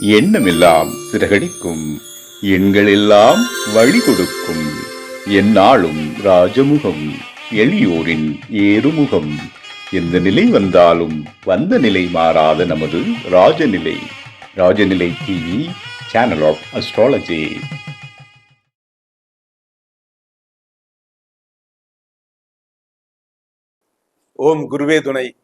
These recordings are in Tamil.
எண்ணமெல்லாம் சிறகடிக்கும். எண்களெல்லாம் வழி கொடுக்கும் எந்நாளும் ராஜமுகம் எளியோரின் ஏறுமுகம். எந்த நிலை வந்தாலும் வந்த நிலை மாறாத நமது Rajanilai. Rajanilai TV channel of astrology ஓம் குருவே துணை.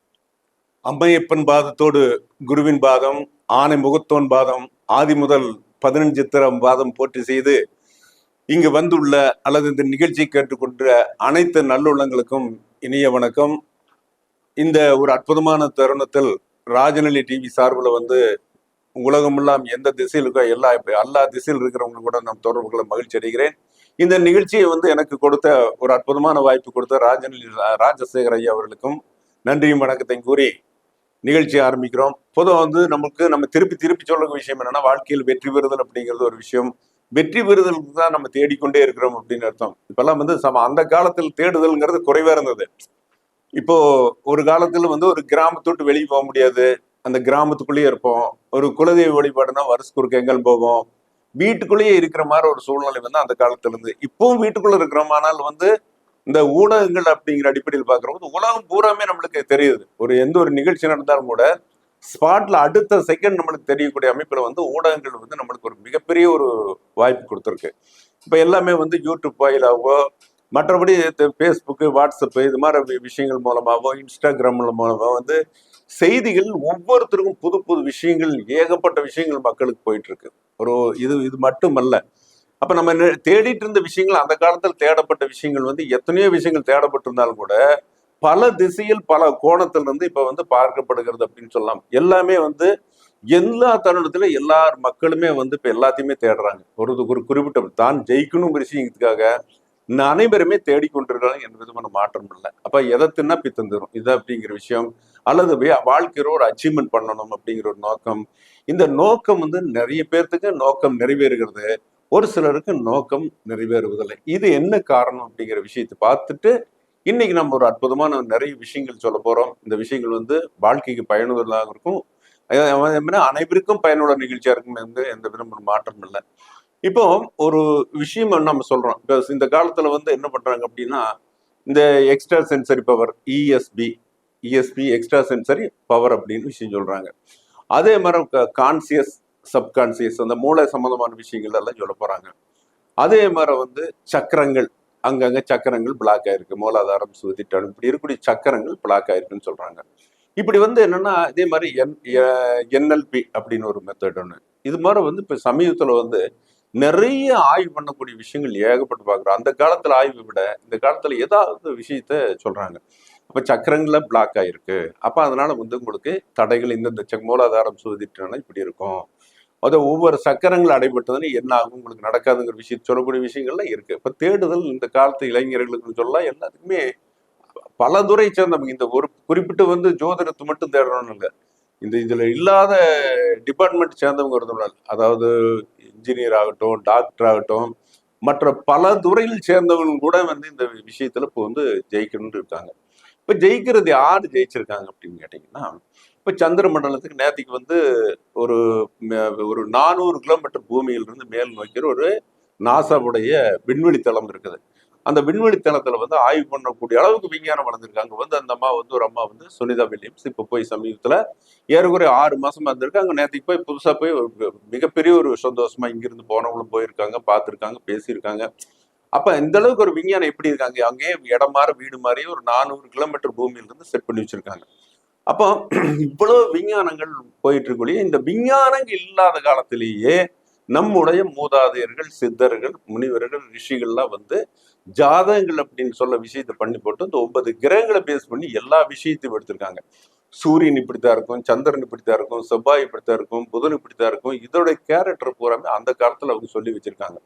அம்மையப்பன் பாதத்தோடு குருவின் பாதம் ஆனை முகத்தோன் பாதம் ஆதி முதல் பதினஞ்சு திறம் பாதம் போற்றி செய்து இங்கு வந்துள்ள அல்லது இந்த நிகழ்ச்சி கேட்டுக்கொண்ட அனைத்து நல்லுள்ளங்களுக்கும் இனிய வணக்கம். இந்த ஒரு அற்புதமான தருணத்தில் ராஜநிலை டிவி சார்பில் வந்து உலகமெல்லாம் எந்த திசையில் இருக்கோ எல்லா எல்லா திசையில் இருக்கிறவங்க கூட நான் தொடர்புகளை மகிழ்ச்சி அடைகிறேன். இந்த நிகழ்ச்சியை வந்து எனக்கு கொடுத்த ஒரு அற்புதமான வாய்ப்பு கொடுத்த ராஜநிலை ராஜசேகர் ஐயா அவர்களுக்கும் நன்றியும் வணக்கத்தையும் கூறி நிகழ்ச்சி ஆரம்பிக்கிறோம். பொதுவாக வந்து நமக்கு நம்ம திருப்பி திருப்பி சொல்ற விஷயம் என்னன்னா வாழ்க்கையில் வெற்றி பெறுதல் அப்படிங்கிறது ஒரு விஷயம். வெற்றி பெறுதலுக்கு தான் நம்ம தேடிக்கொண்டே இருக்கிறோம் அப்படின்னு அர்த்தம். இப்பெல்லாம் வந்து சம அந்த காலத்தில் தேடுதல்ங்கிறது குறைவா இருந்தது. இப்போ ஒரு காலத்துல வந்து ஒரு கிராமத்தை விட்டு வெளியே போக முடியாது. அந்த கிராமத்துக்குள்ளேயே இருப்போம். ஒரு குலதெய்வ வழிபாடுனா வருஷத்துக்கு ஒரு கெங்கல் போவோம். வீட்டுக்குள்ளேயே இருக்கிற மாதிரி ஒரு சூழ்நிலை வந்து அந்த காலத்துல இருந்து இப்பவும் வீட்டுக்குள்ள இருக்கிறோம். ஆனால் வந்து இந்த ஊடகங்கள் அப்படிங்கிற அடிப்படையில் பார்க்குறபோது உலகம் பூராமே நம்மளுக்கு தெரியுது. ஒரு எந்த ஒரு நிகழ்ச்சி நடந்தாலும் கூட ஸ்பாட்ல அடுத்த செகண்ட் நம்மளுக்கு தெரியக்கூடிய அமைப்பில் வந்து ஊடகங்கள் வந்து நம்மளுக்கு ஒரு மிகப்பெரிய ஒரு வாய்ப்பு கொடுத்துருக்கு. இப்போ எல்லாமே வந்து யூடியூப் வாயிலாகவோ மற்றபடி ஃபேஸ்புக்கு வாட்ஸ்அப்பு இது மாதிரி விஷயங்கள் மூலமாகவோ இன்ஸ்டாகிராம் மூலமாகவோ வந்து செய்திகள் ஒவ்வொருத்தருக்கும் புது புது விஷயங்கள் ஏகப்பட்ட விஷயங்கள் மக்களுக்கு போயிட்டு இருக்கு ஒரு இது இது மட்டுமல்ல. அப்ப நம்ம தேடிட்டு இருந்த விஷயங்கள் அந்த காலத்தில் தேடப்பட்ட விஷயங்கள் வந்து எத்தனையோ விஷயங்கள் தேடப்பட்டிருந்தாலும் கூட பல திசையில் பல கோணத்திலிருந்து இப்ப வந்து பார்க்கப்படுகிறது அப்படின்னு சொல்லலாம். எல்லாமே வந்து எல்லா தருணத்துல எல்லா மக்களுமே வந்து இப்ப எல்லாத்தையுமே தேடுறாங்க. ஒரு ஒரு குறிப்பிட்ட தான் ஜெயிக்கணும் விஷயத்துக்காக இந்த அனைவருமே தேடிக்கொண்டிருக்கிறாங்க எந்த விதமான மாற்றம் இல்லை. அப்ப எதை தின்னா பித்தந்துடும் இது அப்படிங்கிற விஷயம். அல்லது வாழ்க்கையில ஒரு அச்சீவ்மெண்ட் பண்ணணும் அப்படிங்கிற ஒரு நோக்கம். இந்த நோக்கம் வந்து நிறைய பேர்த்துக்கு நோக்கம் நிறைவேறுகிறது. ஒரு சிலருக்கு நோக்கம் நிறைவேறுவதில்லை. இது என்ன காரணம் அப்படிங்கிற விஷயத்தை பார்த்துட்டு இன்னைக்கு நம்ம ஒரு அற்புதமான நிறைய விஷயங்கள் சொல்ல போறோம். இந்த விஷயங்கள் வந்து வாழ்க்கைக்கு பயனுள்ளதாக இருக்கும். அனைவருக்கும் பயனுள்ள நிகழ்ச்சியாக இருக்கும் எந்த எந்த விதமான மாற்றம் இல்லை. இப்போ ஒரு விஷயம் நம்ம சொல்றோம். இப்போ இந்த காலத்துல வந்து என்ன பண்றாங்க அப்படின்னா இந்த extra sensory power ESP ESP extra sensory power அப்படின்னு விஷயம் சொல்றாங்க. அதே மாதிரி கான்சியஸ் சப்கான்சியஸ் அந்த மூளை சம்பந்தமான விஷயங்கள் எல்லாம் சொல்ல போகிறாங்க அதே மாதிரி வந்து சக்கரங்கள் அங்கங்கே சக்கரங்கள் பிளாக் ஆயிருக்கு. மூலாதாரம் சுத்திட்டாலும் இப்படி இருக்கக்கூடிய சக்கரங்கள் பிளாக் ஆயிருக்குன்னு சொல்கிறாங்க இப்படி வந்து என்னென்னா இதே மாதிரி என் என்எல்பி அப்படின்னு ஒரு மெத்தட் ஒன்று இது மாதிரி வந்து இப்போ சமீபத்தில் வந்து நிறைய ஆய்வு பண்ணக்கூடிய விஷயங்கள் ஏகப்பட்டு பார்க்குறோம். அந்த காலத்தில் ஆய்வை விட இந்த காலத்தில் ஏதாவது விஷயத்த சொல்கிறாங்க அப்போ சக்கரங்கள பிளாக் ஆகிருக்கு அப்போ அதனால் வந்து உங்களுக்கு தடைகள் இந்தந்த சக் மூலாதாரம் சுதிட்டுனா இப்படி இருக்கும். அது ஒவ்வொரு சக்கரங்கள் அடைபட்டதுன்னு என்ன ஆகும்? உங்களுக்கு நடக்காதுங்கிற விஷயம் சொல்லக்கூடிய விஷயங்கள்லாம் இருக்கு. இப்போ தேடுதல் இந்த காலத்து இளைஞர்களுக்கு சொல்லலாம் எல்லாத்துக்குமே பல துறை சேர்ந்தவங்க இந்த ஒரு குறிப்பிட்டு வந்து ஜோதிடத்தை மட்டும் தேடணும்னு இல்லை. இந்த இதுல இல்லாத டிபார்ட்மெண்ட் சேர்ந்தவங்க இருந்தவங்க அதாவது இன்ஜினியர் ஆகட்டும் டாக்டர் ஆகட்டும் மற்ற பல துறையில் சேர்ந்தவங்க கூட வந்து இந்த விஷயத்துல இப்போ வந்து ஜெயிக்கணும்னு இருக்காங்க. இப்போ ஜெயிக்கிறது யாரு ஜெயிச்சிருக்காங்க அப்படின்னு கேட்டிங்கன்னா இப்போ சந்திர மண்டலத்துக்கு நேத்திக்கு வந்து ஒரு ஒரு நானூறு கிலோமீட்டர் பூமியிலிருந்து மேல் நோக்கிற ஒரு நாசாவுடைய விண்வெளி தளம் இருக்குது. அந்த விண்வெளி தளத்தில் வந்து ஆய்வு பண்ணக்கூடிய அளவுக்கு விஞ்ஞானம் வளர்ந்துருக்காங்க வந்து அந்த அம்மா வந்து ஒரு அம்மா வந்து சுனிதா வில்லியம்ஸ் இப்போ போய் சமீபத்தில் ஏறக்குறைய ஆறு மாதமாக இருந்திருக்கு. அங்கே நேற்றுக்கு போய் புதுசாக போய் ஒரு மிகப்பெரிய ஒரு சந்தோஷமாக இங்கிருந்து போனவங்களும் போயிருக்காங்க பார்த்துருக்காங்க பேசியிருக்காங்க. அப்ப இந்த அளவுக்கு ஒரு விஞ்ஞானம் எப்படி இருக்காங்க? அங்கேயே இடம் மாற வீடு மாறி ஒரு நானூறு கிலோமீட்டர் பூமியில இருந்து செட் பண்ணி வச்சிருக்காங்க. அப்போ இவ்வளவு விஞ்ஞானங்கள் போயிட்டு இருக்கக்கூடிய இந்த விஞ்ஞானங்கள் இல்லாத காலத்திலேயே நம்முடைய மூதாதையர்கள் சித்தர்கள் முனிவர்கள் ரிஷிகள்லாம் வந்து ஜாதகங்கள் அப்படின்னு சொல்ல விஷயத்தை பண்ணி போட்டு இந்த ஒன்பது கிரகங்களை பேஸ் பண்ணி எல்லா விஷயத்தையும் எடுத்திருக்காங்க. சூரியன் இப்படித்தான் இருக்கும் சந்திரன் இப்படித்தான் இருக்கும் செவ்வாய் இப்படித்தான் இருக்கும் புதன் இப்படித்தான் இருக்கும். இதோட கேரக்டர் பூராமே அந்த காலத்துல அவங்க சொல்லி வச்சிருக்காங்க.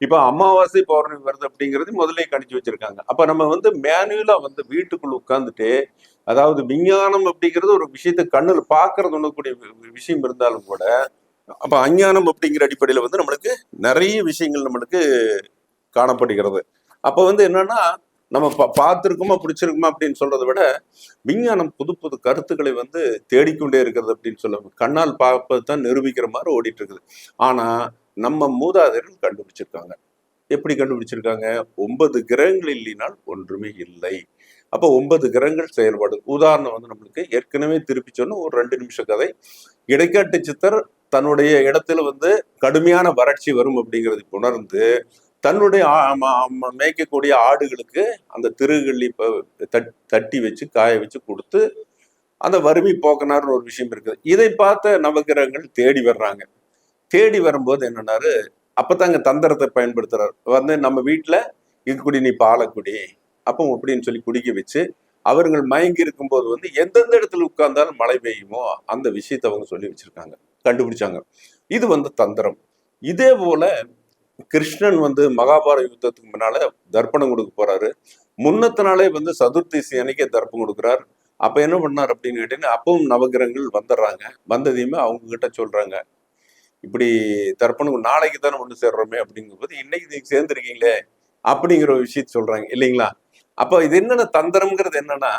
இப்போ அமாவாசை பௌர்ணமி வருது அப்படிங்கிறது முதலே கணிச்சு வச்சிருக்காங்க. அப்ப நம்ம வந்து மேனுவலா வந்து வீட்டுக்குள்ள உட்காந்துட்டு அதாவது விஞ்ஞானம் அப்படிங்கிறது ஒரு விஷயத்தை கண்ணில் பார்க்கறது ஒண்ணக்கூடிய விஷயம் இருந்தாலும் கூட அப்ப அஞ்ஞானம் அப்படிங்கிற அடிப்படையில வந்து நம்மளுக்கு நிறைய விஷயங்கள் நம்மளுக்கு காணப்படுகிறது. அப்ப வந்து என்னன்னா நம்ம பா- பார்த்துருக்கோமா பிடிச்சிருக்குமா அப்படின்னு சொல்றதை விட விஞ்ஞானம் புது புது கருத்துக்களை வந்து தேடிக்கொண்டே இருக்கிறது அப்படின்னு சொல்ல கண்ணால் பார்ப்பது தான் நிரூபிக்கிற மாதிரி ஓடிட்டு இருக்குது. ஆனா நம்ம மூதாதையர்கள் கண்டுபிடிச்சிருக்காங்க. எப்படி கண்டுபிடிச்சிருக்காங்க? ஒன்பது கிரகங்கள் இல்லைனால் ஒன்றுமே இல்லை. அப்போ ஒன்பது கிரகங்கள் செயல்பாடு. உதாரணம் வந்து நம்மளுக்கு ஏற்கனவே திருப்பி சொன்ன ஒரு ரெண்டு நிமிஷ கதை. இடைக்காட்டு சித்தர் தன்னுடைய இடத்துல வந்து கடுமையான வறட்சி வரும் அப்படிங்கிறது உணர்ந்து தன்னுடைய மேய்க்கக்கூடிய ஆடுகளுக்கு அந்த திருகள்ளி தட்- தட்டி வச்சு காய வச்சு கொடுத்து அந்த வறுமை போக்கினார்னு ஒரு விஷயம் இருக்குது. இதை பார்த்த நவகிரகங்கள் தேடி வர்றாங்க. தேடி வரும்போது என்னன்னாரு அப்பதாங்க தந்திரத்தை பயன்படுத்துறாரு. வந்து நம்ம வீட்டுல இது குடி நீ பாலக்குடி அப்போ அப்படின்னு சொல்லி குடிக்க வச்சு அவர்கள் மயங்கி இருக்கும்போது வந்து எந்தெந்த இடத்துல உட்கார்ந்தாலும் மழை பெய்யுமோ அந்த விஷயத்தை அவங்க சொல்லி வச்சிருக்காங்க. கண்டுபிடிச்சாங்க. இது வந்து தந்திரம். இதே போல கிருஷ்ணன் வந்து மகாபாரத யுத்தத்துக்கு முன்னால தர்ப்பணம் கொடுக்க போறாரு. முன்னத்த நாளே வந்து சதுர்த்தி அன்னைக்கே தர்ப்பம் கொடுக்குறார். அப்ப என்ன பண்ணார் அப்படின்னு கேட்டீங்கன்னா அப்பவும் நவகிரகங்கள் வந்துடுறாங்க. வந்ததையுமே அவங்க கிட்ட சொல்றாங்க. இப்படி தர்ப்பணம் நாளைக்கு தானே ஒன்று சேர்றோமே அப்படிங்கும்போது இன்னைக்கு நீங்க சேர்ந்துருக்கீங்களே அப்படிங்கிற ஒரு விஷயத்த சொல்றாங்க இல்லைங்களா? அப்போ இது என்னென்ன தந்திரம்ங்கிறது என்னன்னா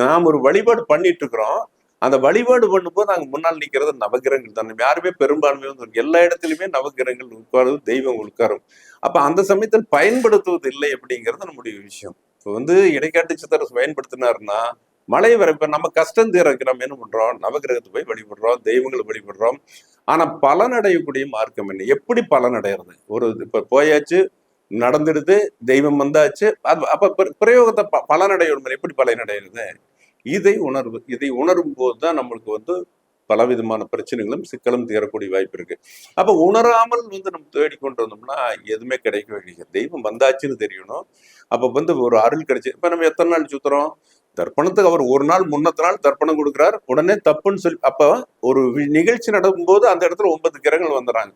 நாம் ஒரு வழிபாடு பண்ணிட்டு இருக்கிறோம் அந்த வழிபாடு பண்ணும்போது நாங்கள் முன்னால் நிக்கிறது நவகிரகங்கள் தானே. யாருமே பெரும்பான்மை வந்து எல்லா இடத்துலயுமே நவகிரகங்கள் உட்காரும் தெய்வம் உட்காரும். அப்போ அந்த சமயத்தில் பயன்படுத்துவது இல்லை அப்படிங்கிறது நம்முடைய விஷயம். இப்போ வந்து இடைக்காட்டு சித்தர் பயன்படுத்தினாருன்னா மழை வர இப்ப நம்ம கஷ்டம் தீரக்கு நம்ம என்ன பண்றோம்? நவகிரகத்தை போய் வழிபடுறோம் தெய்வங்களை வழிபடுறோம். ஆனா பலனடையக்கூடிய மார்க்கம் என்ன? எப்படி பலனடைகிறது ஒரு இப்ப போயாச்சு நடந்துடுது தெய்வம் வந்தாச்சு அது- அப்ப பிரயோகத்தை ப- பலனடையணும் எப்படி பலனடைகிறது இதை உணர்வு இதை உணரும் போது தான் நம்மளுக்கு வந்து பலவிதமான பிரச்சனைகளும் சிக்கலும் தீரக்கூடிய வாய்ப்பு இருக்கு. அப்ப உணராமல் வந்து நம்ம தேடி கொண்டு வந்தோம்னா எதுவுமே கிடைக்க வேண்டிய தெய்வம் வந்தாச்சுன்னு தெரியணும். அப்ப வந்து ஒரு அருள் கிடைச்சு இப்ப நம்ம எத்தனை நாள் சுத்துறோம்? தர்ப்பணத்துக்கு அவர் ஒரு நாள் முன்னத்த நாள் தர்ப்பணம் கொடுக்குறார். உடனே தப்புன்னு சொல்லி அப்ப ஒரு வி- நிகழ்ச்சி நடக்கும்போது அந்த இடத்துல ஒன்பது கிரகங்கள் வந்துடுறாங்க.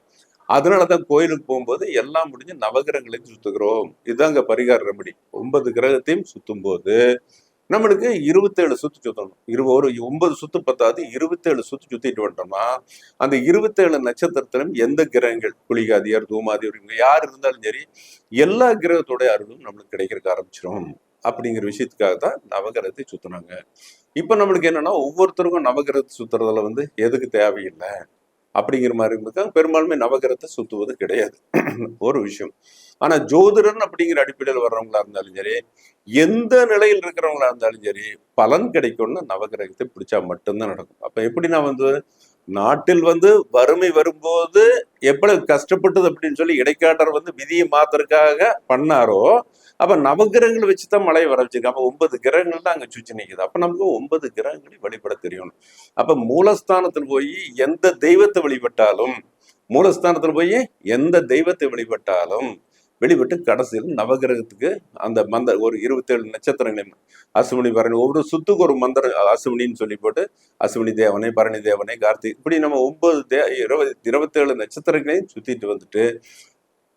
அதனாலதான் கோயிலுக்கு போகும்போது எல்லாம் முடிஞ்சு நவகிரகங்களையும் சுத்துக்கிறோம் இதுதாங்க பரிகார ரெமடி. ஒன்பது கிரகத்தையும் சுத்தும் போது நம்மளுக்கு இருபத்தேழு சுத்து சுத்தணும். இரு ஒரு ஒன்பது சுத்து பத்தாது இருபத்தேழு சுத்து சுத்திட்டு வந்துட்டோம்னா அந்த இருபத்தேழு நட்சத்திரத்திலும் எந்த கிரகங்கள்? குளிகாதியார் தூமாதியார் இவங்க யார் இருந்தாலும் சரி எல்லா கிரகத்தோட அருளும் நம்மளுக்கு கிடைக்கிறதுக்கு ஆரம்பிச்சிரும். அப்படிங்கிற விஷயத்துக்காக தான் நவகிரகத்தை சுத்துனாங்க. இப்போ நம்மளுக்கு என்னன்னா ஒவ்வொருத்தருக்கும் நவகிரகத்தை சுத்துறதுல வந்து எதுக்கு தேவையில்லை? அப்படிங்கிற மாதிரி இருந்திருக்காங்க. பெரும்பாலுமே நவகிரகத்தை சுத்துவது கிடையாது. ஒரு விஷயம். ஆனா ஜோதிடன் அப்படிங்கிற அடிப்படையில் வர்றவங்களா இருந்தாலும் சரி எந்த நிலையில் இருக்கிறவங்களா இருந்தாலும் சரி பலன் கிடைக்கும்னு நவகிரகத்தை பிடிச்சா மட்டும்தான் நடக்கும். அப்ப எப்படி நான் வந்து நாட்டில் வந்து வறுமை வரும்போது எவ்வளவு கஷ்டப்பட்டது அப்படின்னு சொல்லி இடைக்காட்டர் வந்து விதியை மாத்துறதுக்காக பண்ணாரோ அப்ப நவகிரகங்கள் வச்சுதான் மழை வர வச்சிருக்கு. அப்ப ஒன்பது கிரகங்கள் தான் அங்க சுற்றி நிக்குது. அப்ப நமக்கு ஒன்பது கிரகங்களை வழிபட தெரியணும் அப்ப மூலஸ்தானத்தில் போய் எந்த தெய்வத்தை வழிபட்டாலும் மூலஸ்தானத்தில் போய் எந்த தெய்வத்தை வழிபட்டாலும் வெளிப்பட்டு கடைசியில் நவகிரகத்துக்கு அந்த மந்த ஒரு இருபத்தேழு நட்சத்திரங்களையும் அசுமணி பரணி ஒவ்வொரு சுத்துக்கு ஒரு மந்திர அசுமணின்னு சொல்லி போட்டு அசுமணி தேவனை பரணி தேவனை கார்த்திக் இப்படி நம்ம ஒன்பது தே இருபது இருபத்தேழு நட்சத்திரங்களையும் சுத்திட்டு வந்துட்டு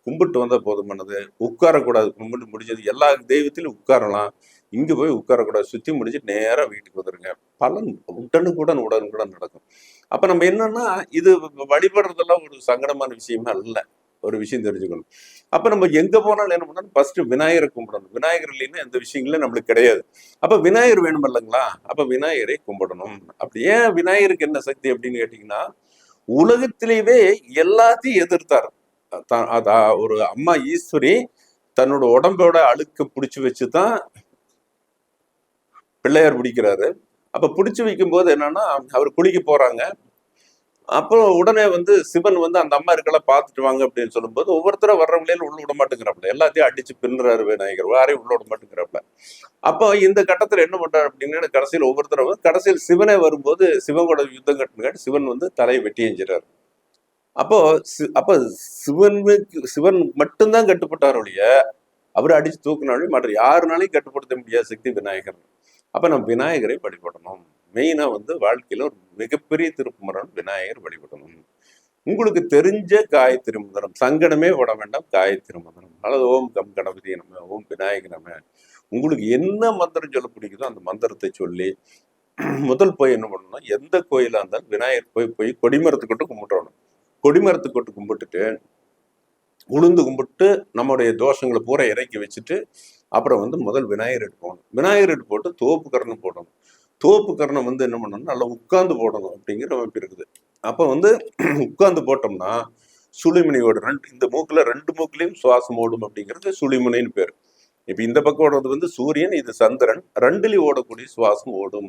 கும்பிட்டு வந்தா போதுமானது உட்காரக்கூடாது. கும்பிட்டு முடிஞ்சது எல்லா தெய்வத்திலும் உட்காரலாம். இங்கே போய் உட்காரக்கூடாது. சுத்தி முடிஞ்சு நேரா வீட்டுக்கு வந்துருங்க. பலன் உடனுக்குடன் உடனுக்குடன் நடக்கும். அப்ப நம்ம என்னன்னா இது வழிபடுறதெல்லாம் ஒரு சங்கடமான விஷயமா அல்ல. ஒரு விஷயம் தெரிஞ்சுக்கணும். அப்ப நம்ம எங்க போனாலும் என்ன பண்ணணும்? ஃபர்ஸ்ட் விநாயகரை கும்பிடணும். விநாயகர் இல்லைன்னா எந்த விஷயங்களும் நம்மளுக்கு கிடையாது. அப்ப விநாயகர் வேணும் இல்லைங்களா? அப்ப விநாயகரை கும்பிடணும். அப்படி ஏன் விநாயகருக்கு என்ன சக்தி அப்படின்னு கேட்டீங்கன்னா உலகத்திலேயே எல்லாத்தையும் எதிர்த்தார். ஒரு அம்மா ஈஸ்வரி தன்னோட உடம்போட அழுக்க பிடிச்சு வச்சுதான் பிள்ளையார் பிடிக்கிறாரு. அப்ப பிடிச்சி வைக்கும் போது என்னன்னா அவர் குளிக்க போறாங்க. அப்போ உடனே வந்து சிவன் வந்து அந்த அம்மா இருக்கலாம் பார்த்துட்டு வாங்க அப்படின்னு சொல்லும்போது ஒவ்வொருத்தரும் வர்றவங்களே உள்ள விட மாட்டேங்கிறாப்புல. எல்லாத்தையும் அடிச்சு பின்னுறாரு விநாயகர். யாரையும் உள்ள விட மாட்டேங்கிறாப்புல. அப்போ இந்த கட்டத்துல என்ன பண்றாரு அப்படின்னா கடைசியில் ஒவ்வொருத்தரும் கடைசியில் சிவனே வரும்போது சிவன் கூட யுத்தம் கட்டினாடி சிவன் வந்து தலையை வெட்டி எஞ்சிறாரு அப்போ சி- சிவனுக்கு சிவன் மட்டும்தான் கட்டுப்பட்டார் ஒழிய அவர் அடிச்சு தூக்குனாலும் மற்ற யாருனாலையும் கட்டுப்படுத்த முடியாத சக்தி விநாயகர். அப்ப நம்ம விநாயகரை வழிபடணும். மெயினா வந்து வாழ்க்கையில ஒரு மிகப்பெரிய திருப்புமரன் விநாயகர் வழிபடணும். உங்களுக்கு தெரிஞ்ச காயத்ரி மந்திரம் சங்கடமே விட வேண்டாம் காயத்ரி மந்திரம் அல்லது ஓம் கம் கணபதி நம்ம ஓம் விநாயகர் நம்ம உங்களுக்கு என்ன மந்திரம் சொல்ல பிடிக்குதோ அந்த மந்திரத்தை சொல்லி முதல் போய் என்ன பண்ணணும்னா எந்த கோயிலாக இருந்தாலும் விநாயகர் போய் போய் கொடிமரத்துக்கிட்ட கொடிமரத்து கொட்டு கும்பிட்டுட்டு உளுந்து கும்பிட்டு நம்முடைய தோஷங்களை பூரா இறக்கி வச்சுட்டு அப்புறம் வந்து முதல் விநாயகர் எடுத்து போகணும். விநாயகர் எடுத்து போட்டு தோப்பு கரணம் போடணும். தோப்பு கரணம் வந்து என்ன பண்ணணும் நல்லா உட்கார்ந்து போடணும் அப்படிங்கிற அமைப்பு இருக்குது. அப்போ வந்து உட்கார்ந்து போட்டோம்னா சுழிமுனையோட ரெண்டு இந்த மூக்கில் ரெண்டு மூக்கிலையும் சுவாசம் ஓடும் அப்படிங்கிறது சுழிமுனைன்னு பேர். இப்போ இந்த பக்கம் ஓடுறது வந்து சூரியன் இது சந்திரன் ரெண்டுலேயும் ஓடக்கூடிய சுவாசம் ஓடும்.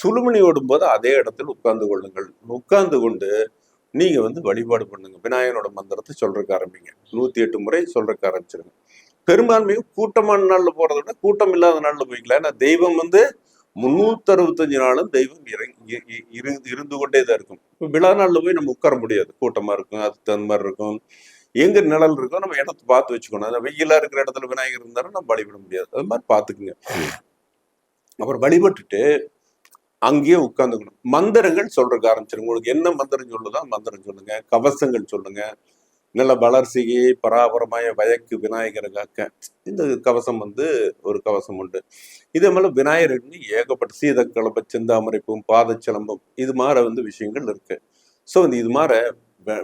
சுழுமுனை ஓடும் போது அதே இடத்தில் உட்கார்ந்து கொள்ளுங்கள். உட்கார்ந்து கொண்டு நீங்க வந்து வழிபாடு பண்ணுங்க. விநாயகனோட மந்திரத்தை சொல்றதுக்கு ஆரம்பிங்க. நூத்தி எட்டு முறை சொல்றதுக்கு ஆரம்பிச்சிருங்க. பெரும்பான்மையும் கூட்டமான நாள்ல போறதை விட கூட்டம் இல்லாத நாள்ல போய்க்கலாம் ஏன்னா தெய்வம் வந்து முன்னூத்தி அறுபத்தஞ்சு நாளும் தெய்வம் இறங்கி இருந்து கொண்டே தான் இருக்கும். இப்போ விழா நாள்ல போய் நம்ம உட்கார முடியாது. கூட்டமா இருக்கும் அதுக்கு தகுந்த மாதிரி இருக்கும். எங்க நிழல் இருக்கோ நம்ம இடத்த பார்த்து வச்சுக்கணும். அதாவது வெயிலா இருக்கிற இடத்துல விநாயகர் இருந்தாலும் நம்ம வழிபட முடியாது. அது மாதிரி பார்த்துக்குங்க. அப்புறம் வழிபட்டுட்டு அங்கேயே உட்காந்துக்கணும் மந்திரங்கள் சொல்றதுக்கு ஆரம்பிச்சிருங்க. உங்களுக்கு என்ன மந்திரம் சொல்லுதோ மந்திரம் சொல்லுங்க. கவசங்கள் சொல்லுங்க. நல்ல வளர்ச்சியை பராபரமாய வயக்கு விநாயகரை காக்க. இந்த கவசம் வந்து ஒரு கவசம் உண்டு. இதே மாதிரி விநாயகர்னு ஏகப்பட்ட சீதக்கலப்ப சிந்தாமரைப்பும் பாதச்சலம்பும் இது மாதிரி வந்து விஷயங்கள் இருக்கு. ஸோ இந்த இது மாதிரி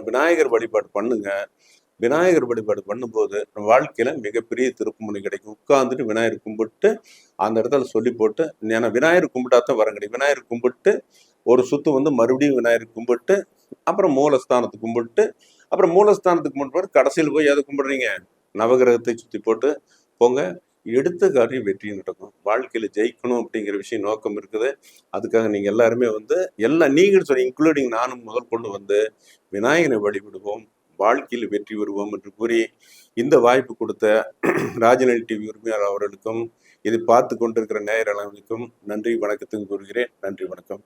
விநாயகர் வழிபாடு பண்ணுங்க. விநாயகர் வழிபாடு பண்ணும்போது நம்ம வாழ்க்கையில மிகப்பெரிய திருப்புமுனை கிடைக்கும். உட்கார்ந்துட்டு விநாயகர் கும்பிட்டு அந்த இடத்துல சொல்லி போட்டு ஏன்னா விநாயகர் கும்பிட்டாதான் வர கிடைக்கும். விநாயகர் கும்பிட்டு ஒரு சுத்து வந்து மறுபடியும் விநாயகர் கும்பிட்டு அப்புறம் மூலஸ்தானத்துக்கு கும்பிட்டு அப்புறம் மூலஸ்தானத்துக்கு கும்பிட்டு கடைசியில் போய் எதை கும்பிடுறீங்க? நவகிரகத்தை சுத்தி போட்டு போங்க. எடுத்த காரியம் வெற்றி நடக்கும் வாழ்க்கையில ஜெயிக்கணும் அப்படிங்கிற விஷயம் நோக்கம் இருக்குது. அதுக்காக நீங்க எல்லாருமே வந்து எல்லாம் நீங்கள் சொல்லி இன்க்ளூடிங் நானும் முதல் கொண்டு வந்து விநாயகனை வழிபடுவோம். வாழ்க்கையில் வெற்றி பெறுவோம் என்று கூறி இந்த வாய்ப்பு கொடுத்த ராஜநல் டிவி உரிமையாளர் அவர்களுக்கும் இதை பார்த்து கொண்டிருக்கிற நேயர்களுக்கும் நன்றி வணக்கத்துக்கு கூறுகிறேன். நன்றி வணக்கம்.